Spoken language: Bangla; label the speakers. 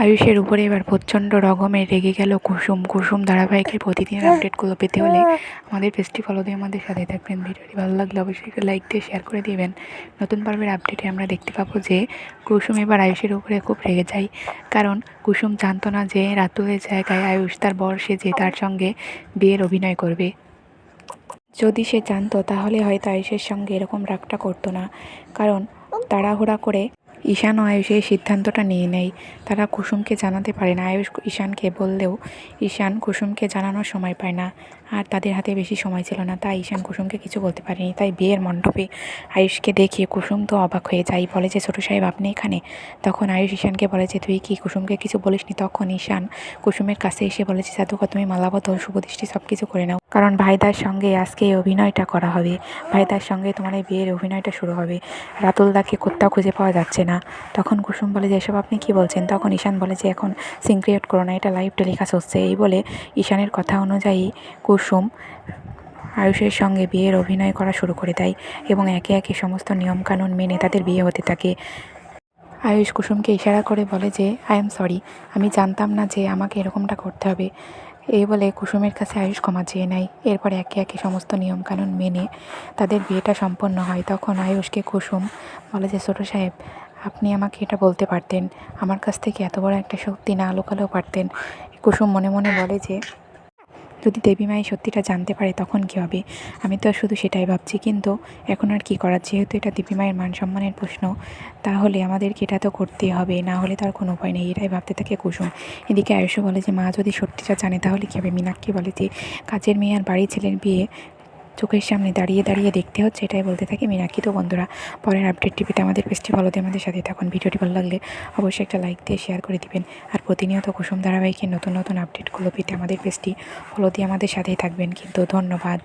Speaker 1: আয়ুষের উপরে এবার প্রচণ্ড রকমের রেগে গেল কুসুম। কুসুম ধারাবাহিকের প্রতিদিনের আপডেটগুলো পেতে হলে আমাদের পেজটি ফলো দিয়ে আমাদের সাথে থাকবেন। ভিডিওটি ভালো লাগলে অবশ্যই একটা লাইক দিয়ে শেয়ার করে দিবেন। নতুন পর্বের আপডেটে আমরা দেখতে পাবো যে কুসুম এবার আয়ুষের উপরে খুব রেগে যায়। কারণ কুসুম জানতো না যে রাতুলের জায়গায় আয়ুষ তার বর সেজে তার সঙ্গে বিয়ের অভিনয় করবে। যদি সে জানতো তাহলে হয়তো আয়ুষের সঙ্গে এরকম রাগটা করতো না। কারণ তাড়াহুড়া করে ঈশান ও আয়ুষ এই সিদ্ধান্তটা নিয়ে নেয়। তারা কুসুমকে জানাতে পারে না। আয়ুষ ঈশানকে বললেও ঈশান কুসুমকে জানানোর সময় পায় না। আর তাদের হাতে বেশি সময় ছিল না, তাই ঈশান কুসুমকে কিছু বলতে পারেনি। তাই বিয়ের মণ্ডপে আয়ুষকে দেখিয়ে কুসুম তো অবাক হয়ে যায়। বলে যে, ছোটো সাহেব, আপনি এখানে? তখন আয়ুষ ঈশানকে বলে যে, তুই কি কুসুমকে কিছু বলিসনি? তখন ঈশান কুসুমের কাছে এসে বলেছে জাদুকর তুমি মালাবদল শুভদৃষ্টি সব কিছু করে নাও। কারণ ভাইদার সঙ্গে আজকে এই অভিনয়টা করা হবে। ভাইদার সঙ্গে তোমার এই বিয়ের অভিনয়টা শুরু হবে। রাতুলদাকে কোথাও খুঁজে পাওয়া যাচ্ছে না। তখন কুসুম বলে, যে এসব আপনি কি বলছেন? তখন ঈশান বলে, যে এখন সিন ক্রিয়েট করো না, এটা লাইভ টেলিকাস্ট হচ্ছে। এই বলে ঈশানের কথা অনুযায়ী কুসুম আয়ুষের সঙ্গে বিয়ের অভিনয় করা শুরু করে দেয় এবং একে একে সমস্ত নিয়মকানুন মেনে তাদের বিয়ে হতে থাকে। আয়ুষ কুসুমকে ইশারা করে বলে যে, আই এম সরি, আমি জানতাম না যে আমাকে এরকমটা করতে হবে। এই বলে কুসুমের কাছে আয়ুষ ক্ষমা চেয়ে নেয়। এরপর একে একে সমস্ত নিয়মকানুন মেনে তাদের বিয়েটা সম্পন্ন হয়। তখন আয়ুষকে কুসুম বলে যে, ছোটো সাহেব, আপনি আমাকে এটা বলতে পারতেন। আমার কাছ থেকে এত বড় একটা শক্তি না লুকালেও পারতেন। কুসুম মনে মনে বলে যে যদি দেবী মায়ের সত্যিটা জানতে পারে, তখন কী হবে? আমি তো শুধু সেটাই ভাবছি, কিন্তু এখন আর কী করার? যেহেতু এটা দেবী মায়ের মান সম্মানের প্রশ্ন, তাহলে আমাদেরকে এটা তো করতেই হবে, না হলে তার কোনো উপায় নেই, এটাই ভাবতে থাকে কুসুম। এদিকে আয়ুষ বলে যে, মা যদি সত্যিটা জানে, তাহলে কী হবে? মীনাক্ষী বলে যে, কাজের মেয়ে আর বাড়ির ছেলের বিয়ে চোখের সামনে দাঁড়িয়ে দাঁড়িয়ে দেখতে হচ্ছে, এটাই বলতে থাকি। মীনাক্ষী তো বন্ধুরা, পরের আপডেট টিভিতে আমাদের পেজটি ফলো দিয়ে আমাদের সাথে থাকুন। ভিডিওটি ভালো লাগলে অবশ্যই একটা লাইক দিয়ে শেয়ার করে দিবেন। আর প্রতিনিয়ত কুসুম ধারাবাহিকের নতুন নতুন আপডেটগুলো পেতে আমাদের পেজটি ফলো দিয়ে আমাদের সাথেই থাকবেন। কিন্তু ধন্যবাদ।